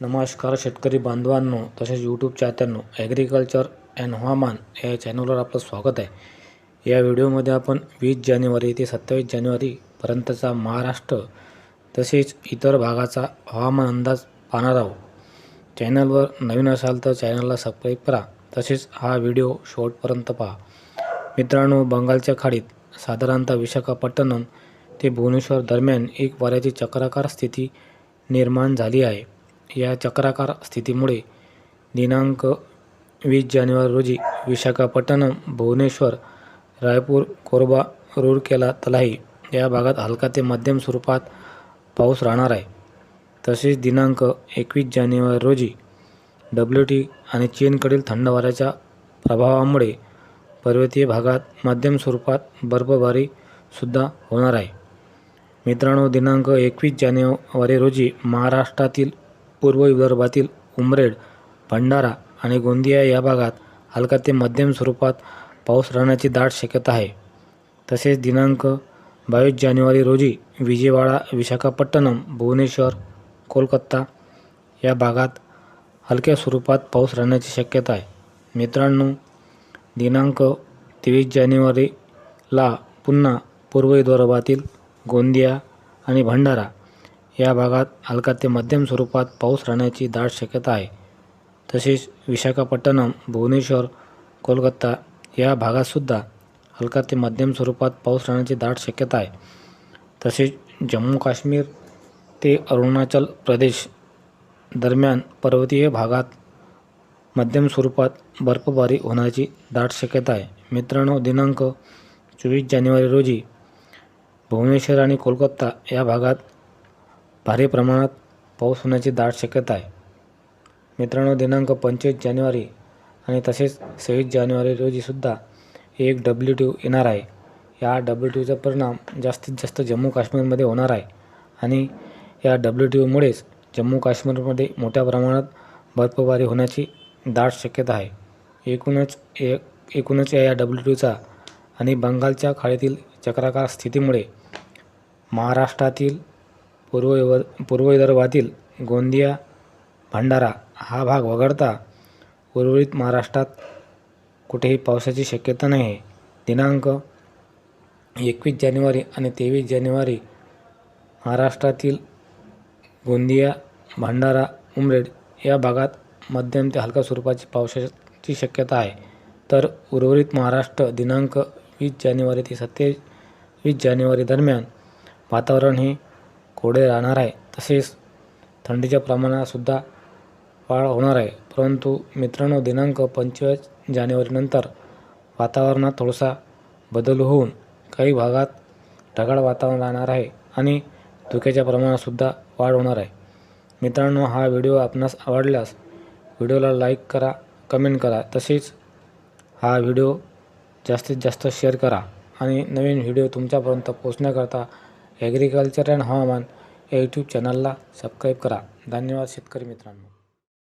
नमस्कार शेतकरी बांधवांनो तसेच यूट्यूब चाहत्यांनो ॲग्रिकल्चर अँड हवामान या चॅनलवर आपलं स्वागत आहे. या व्हिडिओमध्ये आपण वीस जानेवारी ते सत्तावीस जानेवारीपर्यंतचा महाराष्ट्र तसेच इतर भागाचा हवामान अंदाज पाहणार आहोत. चॅनलवर नवीन असाल तर चॅनलला सबस्क्राईब करा तसेच हा व्हिडिओ शेवटपर्यंत पहा. मित्रांनो बंगालच्या खाडीत साधारणतः विशाखापट्टणम ते भुवनेश्वर दरम्यान एक वाऱ्याची चक्राकार स्थिती निर्माण झाली आहे. या चक्राकार स्थितीमुळे दिनांक वीस जानेवारी रोजी विशाखापट्टणम भुवनेश्वर रायपूर कोरबा रूरकेला तलाही या भागात हलका ते मध्यम स्वरूपात पाऊस राहणार आहे. तसेच दिनांक एकवीस जानेवारी रोजी डब्ल्यू टी आणि चीनकडील थंड वाऱ्याच्या प्रभावामुळे पर्वतीय भागात मध्यम स्वरूपात बर्फबारीसुद्धा होणार आहे. मित्रांनो दिनांक एकवीस जानेवारी रोजी महाराष्ट्रातील पूर्व विदर्भातील उमरेड भंडारा आणि गोंदिया या भागात हलका ते मध्यम स्वरूपात पाऊस राहण्याची दाट शक्यता आहे. तसेच दिनांक बावीस जानेवारी रोजी विजयवाडा विशाखापट्टणम भुवनेश्वर कोलकाता या भागात हलक्या स्वरूपात पाऊस राहण्याची शक्यता आहे. मित्रांनो दिनांक तेवीस जानेवारीला पुन्हा पूर्व विदर्भातील गोंदिया आणि भंडारा या भागात हलका ते मध्यम स्वरूपात पाऊस राहण्याची दाट शक्यता आहे. तसेच विशाखापट्टणम भुवनेश्वर कोलकाता या भागातसुद्धा हलका ते मध्यम स्वरूपात पाऊस राहण्याची दाट शक्यता आहे. तसेच जम्मू काश्मीर ते अरुणाचल प्रदेश दरम्यान पर्वतीय भागात मध्यम स्वरूपात बर्फबारी होण्याची दाट शक्यता आहे. मित्रांनो दिनांक चोवीस जानेवारी रोजी भुवनेश्वर आणि कोलकाता या भागात भारी प्रमाणात पाऊस होण्याची दाट शक्यता आहे. मित्रांनो दिनांक पंचवीस जानेवारी आणि तसेच सव्वीस जानेवारी रोजीसुद्धा एक डब्ल्यू ट्यू येणार आहे. या डब्ल्यू ट्यूचा परिणाम जास्तीत जास्त जम्मू काश्मीरमध्ये होणार आहे आणि या डब्ल्यू ट्यूमुळेच जम्मू काश्मीरमध्ये मोठ्या प्रमाणात बर्फबारी होण्याची दाट शक्यता आहे. एकूणच एक एकूणच या डब्ल्यू ट्यूचा आणि बंगालच्या खाडीतील चक्राकार स्थितीमुळे महाराष्ट्रातील पूर्व विव पूर्व विदर्भातील गोंदिया भंडारा हा भाग वगळता उर्वरित महाराष्ट्रात कुठेही पावसाची शक्यता नाही आहे दिनांक एकवीस जानेवारी आणि तेवीस जानेवारी महाराष्ट्रातील गोंदिया भंडारा उमरेड या भागात मध्यम ते हलका स्वरूपाची पावसाची शक्यता आहे. तर उर्वरित महाराष्ट्र दिनांक वीस जानेवारी ते सत्तेवीस जानेवारी दरम्यान वातावरण हे कोरडे राहणार आहे तसेच थंडीच्या प्रमाणातसुद्धा वाढ होणार आहे. परंतु मित्रांनो दिनांक पंचवीस जानेवारीनंतर वातावरणात थोडासा बदल होऊन काही भागात ढगाळ वातावरण राहणार आहे आणि धुक्याच्या प्रमाणातसुद्धा वाढ होणार आहे. मित्रांनो हा व्हिडिओ आपणास आवडल्यास व्हिडिओला लाईक करा कमेंट करा तसेच हा व्हिडिओ जास्तीत जास्त शेअर करा आणि नवीन व्हिडिओ तुमच्यापर्यंत पोचण्याकरता ॲग्रिकल्चर अँड हवामान या यूट्यूब चॅनलला सबस्क्राईब करा. धन्यवाद शेतकरी मित्रांनो.